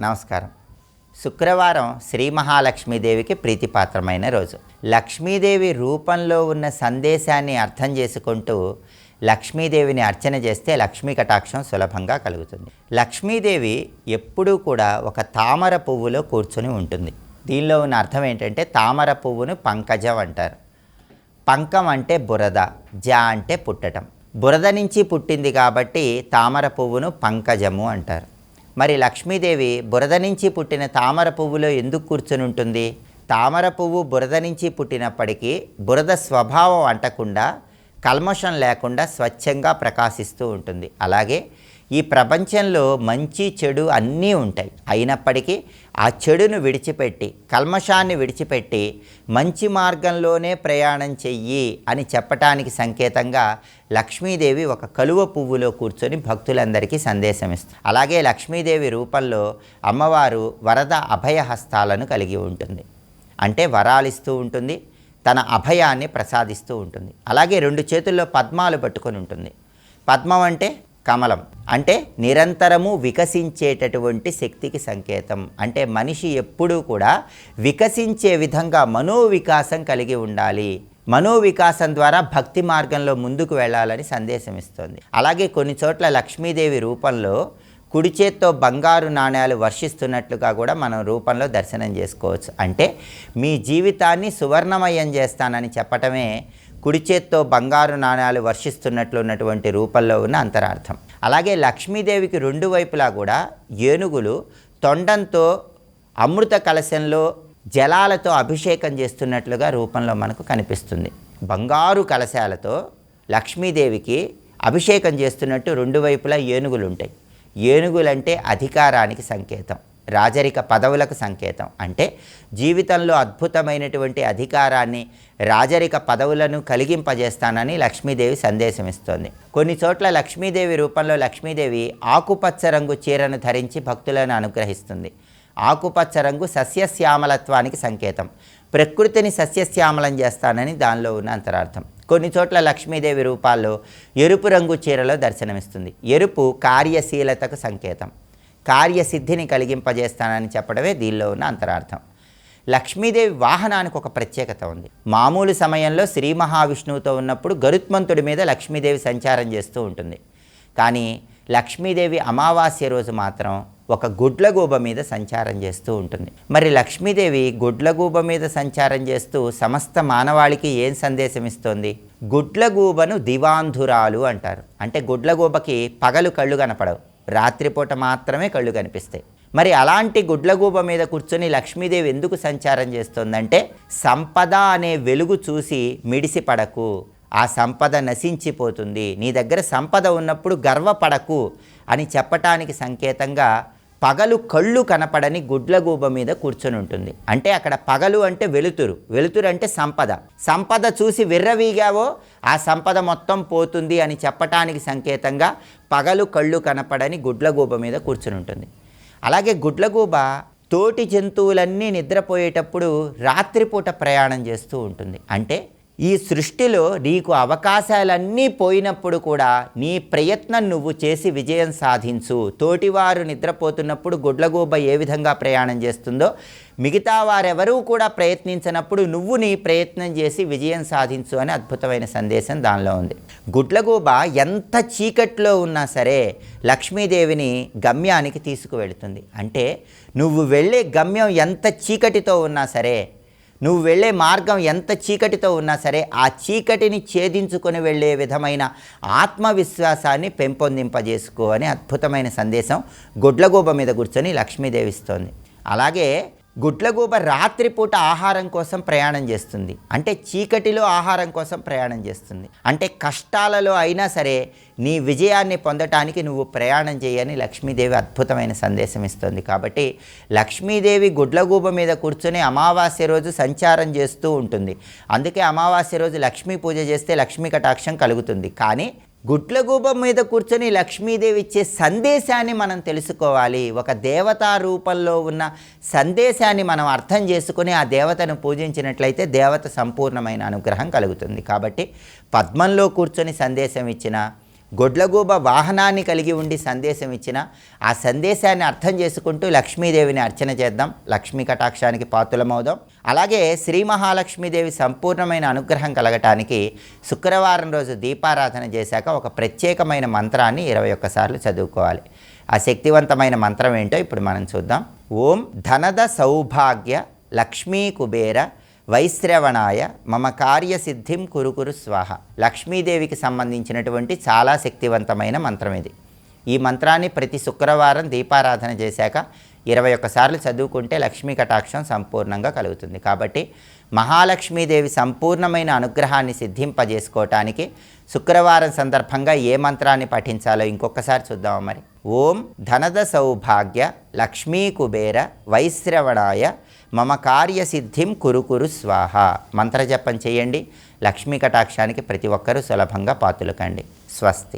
నమస్కారం. శుక్రవారం శ్రీ మహాలక్ష్మీదేవికి ప్రీతిపాత్రమైన రోజు. లక్ష్మీదేవి రూపంలో ఉన్న సందేశాన్ని అర్థం చేసుకుంటూ లక్ష్మీదేవిని అర్చన చేస్తే లక్ష్మీ కటాక్షం సులభంగా కలుగుతుంది. లక్ష్మీదేవి ఎప్పుడూ కూడా ఒక తామర పువ్వులో కూర్చొని ఉంటుంది. దీనిలో ఉన్న అర్థం ఏంటంటే తామర పువ్వును పంకజం అంటారు. పంకం అంటే బురద జ అంటే పుట్టటం. బురద నుంచి పుట్టింది కాబట్టి తామర పువ్వును పంకజము అంటారు. మరి లక్ష్మీదేవి బురద నుంచి పుట్టిన తామర పువ్వులో ఎందుకు కూర్చొని ఉంటుంది? తామర పువ్వు బురద నుంచి పుట్టినప్పటికీ బురద స్వభావం అంటకుండా కల్మషం లేకుండా స్వచ్ఛంగా ప్రకాశిస్తూ ఉంటుంది. అలాగే ఈ ప్రపంచంలో మంచి చెడు అన్నీ ఉంటాయి. అయినప్పటికీ ఆ చెడును విడిచిపెట్టి కల్మషాన్ని విడిచిపెట్టి మంచి మార్గంలోనే ప్రయాణం చెయ్యి అని చెప్పటానికి సంకేతంగా లక్ష్మీదేవి ఒక కలువ పువ్వులో కూర్చొని భక్తులందరికీ సందేశం ఇస్తుంది. అలాగే లక్ష్మీదేవి రూపంలో అమ్మవారు వరద అభయహస్తాలను కలిగి ఉంటుంది. అంటే వరాలిస్తూ ఉంటుంది తన అభయాన్ని ప్రసాదిస్తూ ఉంటుంది. అలాగే రెండు చేతుల్లో పద్మాలు పట్టుకొని ఉంటుంది. పద్మం అంటే కమలం. అంటే నిరంతరము వికసించేటటువంటి శక్తికి సంకేతం. అంటే మనిషి ఎప్పుడూ కూడా వికసించే విధంగా మనోవికాసం కలిగి ఉండాలి. మనోవికాసం ద్వారా భక్తి మార్గంలో ముందుకు వెళ్ళాలని సందేశం ఇస్తుంది. అలాగే కొన్ని చోట్ల లక్ష్మీదేవి రూపంలో కుడి చేత్తో బంగారు నాణ్యాలు వర్షిస్తున్నట్లుగా కూడా మనం రూపంలో దర్శనం చేసుకోవచ్చు. అంటే మీ జీవితాన్ని సువర్ణమయం చేస్తానని చెప్పటమే కుడి చేత్తో బంగారు నాణ్యాలు వర్షిస్తున్నట్లు ఉన్నటువంటి రూపంలో ఉన్న అంతరార్థం. అలాగే లక్ష్మీదేవికి రెండు వైపులా కూడా ఏనుగులు తొండంతో అమృత కలశంలో జలాలతో అభిషేకం చేస్తున్నట్లుగా రూపంలో మనకు కనిపిస్తుంది. బంగారు కలశాలతో లక్ష్మీదేవికి అభిషేకం చేస్తున్నట్టు రెండు వైపులా ఏనుగులు ఉంటాయి ఏనుగులంటే అధికారానికి సంకేతం. రాజరిక పదవులకు సంకేతం. అంటే జీవితంలో అద్భుతమైనటువంటి అధికారాన్ని రాజరిక పదవులను కలిగింపజేస్తానని లక్ష్మీదేవి సందేశం ఇస్తోంది కొన్ని చోట్ల లక్ష్మీదేవి రూపంలో లక్ష్మీదేవి ఆకుపచ్చ రంగు చీరను ధరించి భక్తులను అనుగ్రహిస్తుంది. ఆకుపచ్చ రంగు సస్యశ్యామలత్వానికి సంకేతం. ప్రకృతిని సస్యశ్యామలం చేస్తానని దానిలో ఉన్న అంతరార్థం. కొన్ని చోట్ల లక్ష్మీదేవి రూపాల్లో ఎరుపు రంగు చీరలో దర్శనమిస్తుంది. ఎరుపు కార్యశీలతకు సంకేతం. కార్యసిద్ధిని కలిగింపజేస్తానని చెప్పడమే దీనిలో ఉన్న అంతరార్థం. లక్ష్మీదేవి వాహనానికి ఒక ప్రత్యేకత ఉంది. మామూలు సమయంలో శ్రీ మహావిష్ణువుతో ఉన్నప్పుడు గరుత్మంతుడి మీద లక్ష్మీదేవి సంచారం చేస్తూ ఉంటుంది. కానీ లక్ష్మీదేవి అమావాస్య రోజు మాత్రం ఒక గుడ్లగూబ మీద సంచారం చేస్తూ ఉంటుంది. మరి లక్ష్మీదేవి గుడ్లగూబ మీద సంచారం చేస్తూ సమస్త మానవాళికి ఏం సందేశం ఇస్తోంది? గుడ్లగూబను దివాంధురాలు అంటారు. అంటే గుడ్లగూబకి పగలు కళ్ళు కనపడవు. రాత్రిపూట మాత్రమే కళ్ళు కనిపిస్తాయి. మరి అలాంటి గుడ్లగూబ మీద కూర్చొని లక్ష్మీదేవి ఎందుకు సంచారం చేస్తోందంటే సంపద అనే వెలుగు చూసి మిడిసిపడకు ఆ సంపద నశించిపోతుంది నీ దగ్గర సంపద ఉన్నప్పుడు గర్వపడకు అని చెప్పటానికి సంకేతంగా పగలు కళ్ళు కనపడని గుడ్లగూబ మీద కూర్చొని ఉంటుంది. అంటే అక్కడ పగలు అంటే వెలుతురు. వెలుతురు అంటే సంపద. సంపద చూసి విర్రవీగావో ఆ సంపద మొత్తం పోతుంది అని చెప్పటానికి సంకేతంగా పగలు కళ్ళు కనపడని గుడ్లగూబ మీద కూర్చొని ఉంటుంది. అలాగే గుడ్లగూబ తోటి జంతువులన్నీ నిద్రపోయేటప్పుడు రాత్రిపూట ప్రయాణం చేస్తూ ఉంటుంది. అంటే ఈ సృష్టిలో నీకు అవకాశాలన్నీ పోయినప్పుడు కూడా నీ ప్రయత్నం నువ్వు చేసి విజయం సాధించు. తోటివారు నిద్రపోతున్నప్పుడు గుడ్లగూబ ఏ విధంగా ప్రయాణం చేస్తుందో మిగతా వారెవరూ కూడా ప్రయత్నించినప్పుడు నువ్వు నీ ప్రయత్నం చేసి విజయం సాధించు అని అద్భుతమైన సందేశం దానిలో ఉంది. గుడ్లగూబ ఎంత చీకట్లో ఉన్నా సరే లక్ష్మీదేవిని గమ్యానికి తీసుకువెళుతుంది. అంటే నువ్వు వెళ్ళే గమ్యం ఎంత చీకటితో ఉన్నా సరే నువ్వు వెళ్ళే మార్గం ఎంత చీకటితో ఉన్నా సరే ఆ చీకటిని ఛేదించుకొని వెళ్ళే విధమైన ఆత్మవిశ్వాసాన్ని పెంపొందింపజేసుకో అని అద్భుతమైన సందేశం గుడ్లగూబ మీద కూర్చొని లక్ష్మీదేవి ఇస్తోంది. అలాగే గుడ్లగూబ రాత్రిపూట ఆహారం కోసం ప్రయాణం చేస్తుంది. అంటే చీకటిలో ఆహారం కోసం ప్రయాణం చేస్తుంది. అంటే కష్టాలలో అయినా సరే నీ విజయాన్ని పొందటానికి నువ్వు ప్రయాణం చేయని లక్ష్మీదేవి అద్భుతమైన సందేశం ఇస్తుంది. కాబట్టి లక్ష్మీదేవి గుడ్లగూబ మీద కూర్చొని అమావాస్య రోజు సంచారం చేస్తూ ఉంటుంది. అందుకే అమావాస్య రోజు లక్ష్మీ పూజ చేస్తే లక్ష్మీ కటాక్షం కలుగుతుంది. కానీ గుడ్లగూబ మీద కూర్చొని లక్ష్మీదేవి ఇచ్చే సందేశాన్ని మనం తెలుసుకోవాలి. ఒక దేవతా రూపంలో ఉన్న సందేశాన్ని మనం అర్థం చేసుకుని ఆ దేవతను పూజించినట్లయితే దేవత సంపూర్ణమైన అనుగ్రహం కలుగుతుంది. కాబట్టి పద్మంలో కూర్చొని సందేశం ఇచ్చిన గొడ్లగూబ వాహనాన్ని కలిగి ఉండి సందేశం ఇచ్చిన ఆ సందేశాన్ని అర్థం చేసుకుంటూ లక్ష్మీదేవిని అర్చన చేద్దాం. లక్ష్మీ కటాక్షానికి పాతులమవుదాం అలాగే శ్రీ మహాలక్ష్మీదేవి సంపూర్ణమైన అనుగ్రహం కలగటానికి శుక్రవారం రోజు దీపారాధన చేశాక ఒక ప్రత్యేకమైన మంత్రాన్ని ఇరవై ఒక్కసార్లు చదువుకోవాలి. ఆ శక్తివంతమైన మంత్రం ఏంటో ఇప్పుడు మనం చూద్దాం. ఓం ధనద సౌభాగ్య లక్ష్మీ కుబేర వైశ్రవణాయ మమ కార్యసిద్ధిం కురుకురు స్వాహ. లక్ష్మీదేవికి సంబంధించినటువంటి చాలా శక్తివంతమైన మంత్రం ఇది. ఈ మంత్రాన్ని ప్రతి శుక్రవారం దీపారాధన చేశాక ఇరవై ఒక్కసార్లు చదువుకుంటే లక్ష్మీ కటాక్షం సంపూర్ణంగా కలుగుతుంది. కాబట్టి మహాలక్ష్మీదేవి సంపూర్ణమైన అనుగ్రహాన్ని సిద్ధింపజేసుకోవటానికి శుక్రవారం సందర్భంగా ఏ మంత్రాన్ని పఠించాలో ఇంకొకసారి చూద్దామా మరి. ఓం ధనద సౌభాగ్య లక్ష్మీ కుబేర వైశ్రవణాయ మమ కార్యసిద్ధిం కురుకురు స్వాహ. మంత్రజపం చేయండి. లక్ష్మీ కటాక్షానికి ప్రతి ఒక్కరూ సులభంగా పాతులకండి. స్వస్తి.